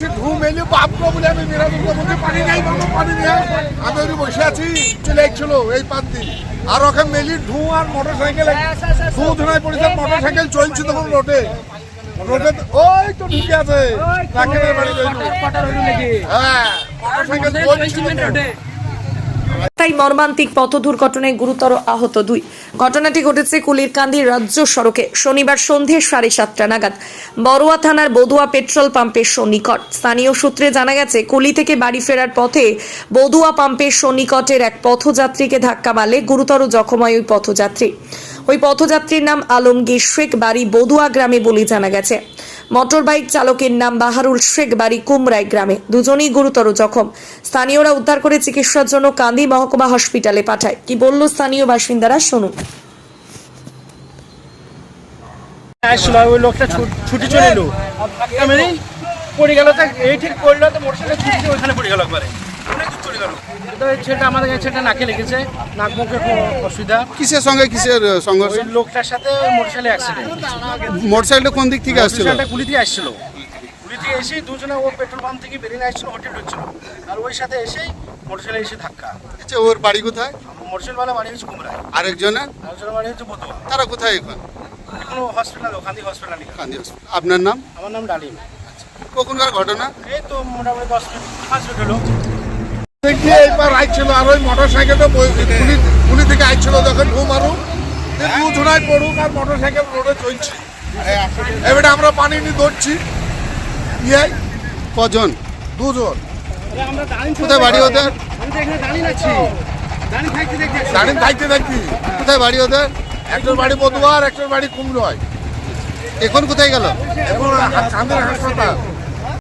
এলে বাপলো বলে আমি মিরাজুল বলছি পানি নাই বাবু পানি নেই। আমি ওই বসে আছি চলে এসেছিল এই পান্তি আর ওখানে মেলি ঢু আর মোটর সাইকেল ধু ধুনায় পড়েছে মোটর সাইকেল চলছে তখন রোডে। রোডে ওই তো ঢুকে আছে। বাড়ি হ্যাঁ মোটর সাইকেল চলছে তাই মর্মান্তিক পথ দুর্ঘটনায় গুরুতর আহত দুই। ঘটনাটি ঘটেছে কুলিরকান্দি রাজ্য সড়কে। শনিবার সন্ধে সাড়ে সাতটা নাগাদ। বড়ুয়া থানার বদুয়া পেট্রোল পাম্পের সন্নিকট। স্থানীয় সূত্রে জানা গেছে, কুলি থেকে বাড়ি ফেরার পথে বদুয়া পাম্পের সন্নিকটের এক পথযাত্রীকে ধাক্কা মারলে গুরুতর জখম হয় ওই পথযাত্রী। ওই পথযাত্রীর নাম আলমগীর শেখ, বাড়ি বদুয়া গ্রামে বলে জানা গেছে। মোটর বাইক চালকের নাম বাহারুল শেখ বাড়ি কুমরাই গ্রামে দুজনেই গুরুতর জখম স্থানীয়রা উদ্ধার করে চিকিৎসার জন্য কান্দি মহকুমা হসপিটালে পাঠায় কি বলল স্থানীয় বাসিন্দারা শুনুন আসছিল ওই লোকটা ছুটি চলে এলো পড়ে গেল তো এই ঠিক পড়ল তো মোটরসাইকেল পড়ে গেল একবারে ছেলেটা আমাদের ছেলেটা নাকে লেগেছে। নাক মুখে অসুবিধা। কিসের সঙ্গে কিসের আহ, সংঘর্ষ? ওই লোকটার সাথে মোটরসাইকেল অ্যাক্সিডেন্ট মোটরসাইকেলটা কোন দিক থেকে আসছিল? দিয়ে আসছিল। গুলি দিয়ে এসে দুজনে ও পেট্রোল পাম্প থেকে বেরিয়ে আসছিল হোটেল ঢুকছিল। আর ওই সাথে এসেই মোটরসাইকেল এসে ধাক্কা। আচ্ছা ওর বাড়ি কোথায়? মোটরসাইকেলওয়ালা বাড়ি হচ্ছে আরেকজনের? বাড়ি হচ্ছে তারা কোথায় এখন? এখনও হসপিটাল ওখানে হসপিটাল। আপনার নাম? আমার নাম ডালিম। কখনকার ঘটনা? এই তো মোটামুটি দশ মিনিট পাঁচ মিনিট হলো। এইবার আইছিল আর ওই মোটর সাইকেলটা থেকে আইছিল যখন ঢু মারু দু ধুনায় পড়ুক আর মোটর সাইকেল রোডে চলছে। এবারে আমরা পানি নিয়ে ধরছি। ইয়ে কজন? দুজন। কোথায় বাড়ি ওদের? দাঁড়িয়ে থাকতে থাকতে কোথায় বাড়ি ওদের? একজন বাড়ি বদুয়া আর একজন বাড়ি কুমড়োয়। এখন কোথায় গেল? এখন হাসপাতাল।